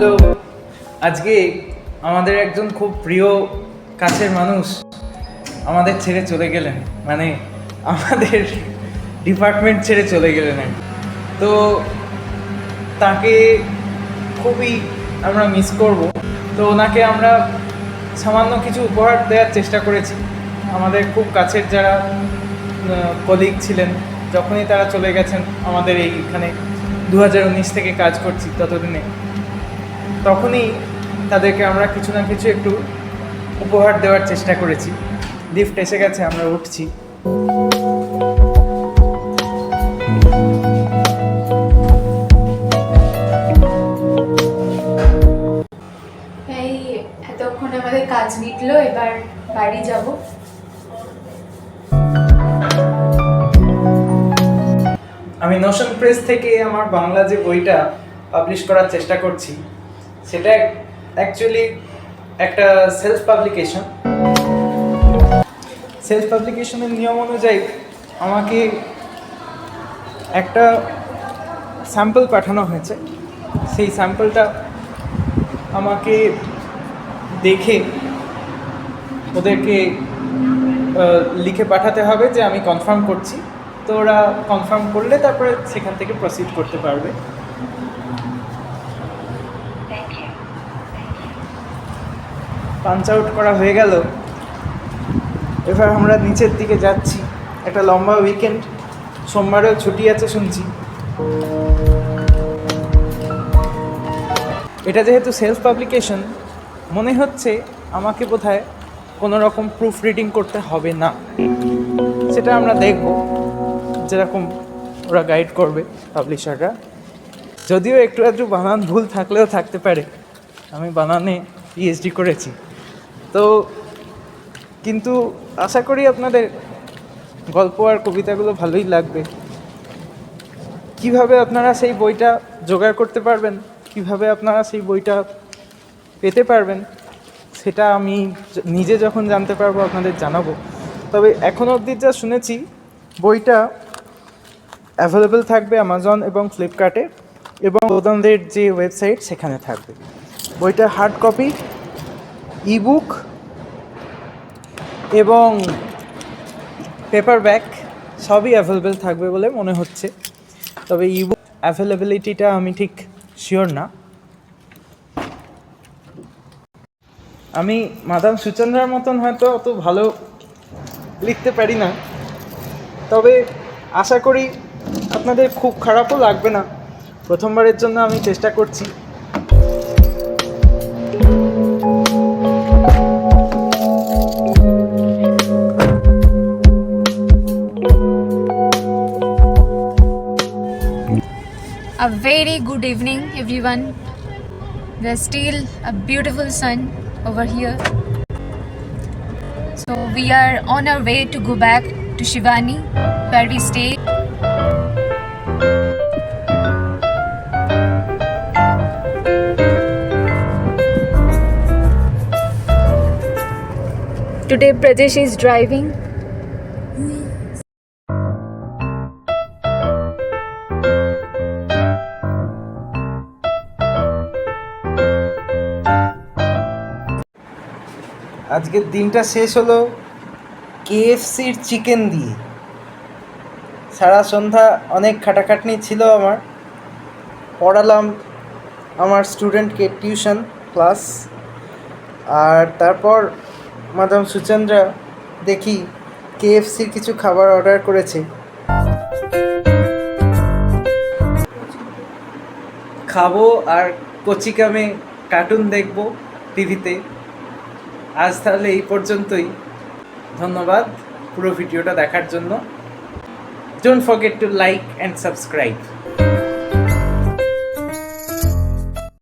Hello, আজকে আমাদের একজন খুব প্রিয় কাছের মানুষ আমাদের ছেড়ে চলে গেলেন মানে আমাদের ডিপার্টমেন্ট ছেড়ে চলে গেলেন। তো তাকে খুবই আমরা মিস করব। তো ওনাকে আমরা সামান্য কিছু উপহার দেওয়ার চেষ্টা করেছি। আমাদের খুব কাছের যারা কলিগ ছিলেন, যখনই তারা চলে গেছেন আমাদের এইখানে। দু হাজার উনিশ থেকে কাজ করছি ততদিনে। তখনই তাদেরকে আমরা কিছু না কিছু একটু উপহার দেওয়ার চেষ্টা করেছি। লিফট এসে গেছে আমরা উঠছি। এই এতক্ষণ আমাদের কাজ মিটলো এবার বাড়ি যাব। আমি নোশন প্রেস থেকে আমার বাংলা যে বইটা পাবলিশ করার চেষ্টা করছি। সেটা অ্যাকচুয়ালি একটা সেলফ পাবলিকেশন সেলফ পাবলিকেশনের নিয়ম অনুযায়ী আমাকে একটা স্যাম্পল পাঠানো হয়েছে। সেই স্যাম্পলটা আমাকে দেখে ওদেরকে লিখে পাঠাতে হবে যে আমি কনফার্ম করছি। তো ওরা কনফার্ম করলে তারপরে সেখান থেকে প্রসিড করতে পারবে। পাঞ্চ আউট করা হয়ে গেল। এবার আমরা নিচের দিকে যাচ্ছি। একটা লম্বা উইকেন্ড সোমবারেও ছুটি আছে শুনছি। এটা যেহেতু সেলফ পাবলিকেশন মনে হচ্ছে আমাকে বোধহয় কোনো রকম প্রুফ রিডিং করতে হবে না। সেটা আমরা দেখব যেরকম ওরা গাইড করবে পাবলিশাররা যদিও একটু আধটু বানান ভুল থাকলেও থাকতে পারে। আমি বানানে পিএইচডি করেছি। তো কিন্তু আশা করি আপনাদের গল্প আর কবিতাগুলো ভালোই লাগবে। কীভাবে আপনারা সেই বইটা জোগাড় করতে পারবেন, কীভাবে আপনারা সেই বইটা পেতে পারবেন, সেটা আমি নিজে যখন জানতে পারব আপনাদের জানাব। তবে এখনও অবধি যা শুনেছি, বইটা অ্যাভেলেবেল থাকবে অ্যামাজন এবং ফ্লিপকার্টে এবং ওদের যে ওয়েবসাইট সেখানে থাকবে। বইটা হার্ড কপি ইবুক এবং পেপার ব্যাক সবই অ্যাভেলেবেল থাকবে বলে মনে হচ্ছে। তবে ইবুক অ্যাভেলেবিলিটিটা আমি ঠিক শিওর না। আমি মাদাম সুচন্দ্রার মতন হয়তো অত ভালো লিখতে পারি না। তবে আশা করি আপনাদের খুব খারাপও লাগবে না। প্রথমবারের জন্য আমি চেষ্টা করছি। Very good evening, everyone. There's still a beautiful sun over here. So we are on our way to go back to Shivani, where we stay. Today Pradesh is driving. আজকের দিনটা শেষ হলো কেএফসির চিকেন দিয়ে। সারা সন্ধ্যা অনেক খাটাখাটনি ছিল আমার। পড়ালাম আমার স্টুডেন্টকে টিউশন ক্লাস। আর তারপর মাদাম সুচন্দ্রা দেখি কেএফসির কিছু খাবার অর্ডার করেছে। খাব আর কচিকামে কার্টুন দেখব টিভিতে। আজ তাহলে এই পর্যন্তই। ধন্যবাদ পুরো ভিডিওটা দেখার জন্য। Don't forget to like and subscribe